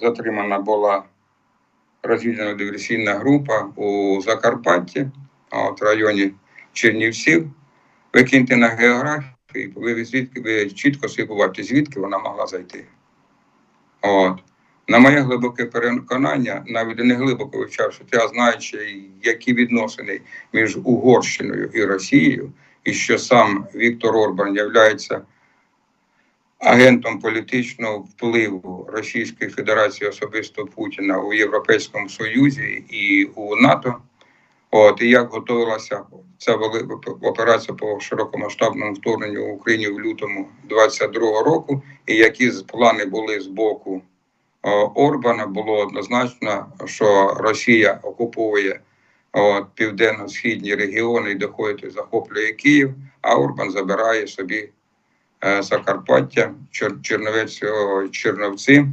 затримана була розвідана диверсійна група у Закарпатті, от в районі Чернівців. Викиньте на географію, ви звідки ви чітко собі звідки вона могла зайти. От. На моє глибоке переконання, навіть не глибоко вивчавши, я знаючи, які відносини між Угорщиною і Росією, і що сам Віктор Орбан являється агентом політичного впливу Російської Федерації особисто Путіна у Європейському Союзі і у НАТО. От і як готувалася ця операція по широкомасштабному вторгненню в Україні в лютому 22-го року, і які плани були з боку Орбана, було однозначно, що Росія окуповує південно-східні регіони і доходить захоплює Київ, а Орбан забирає собі Закарпаття, Чер- Черновець, о, Черновці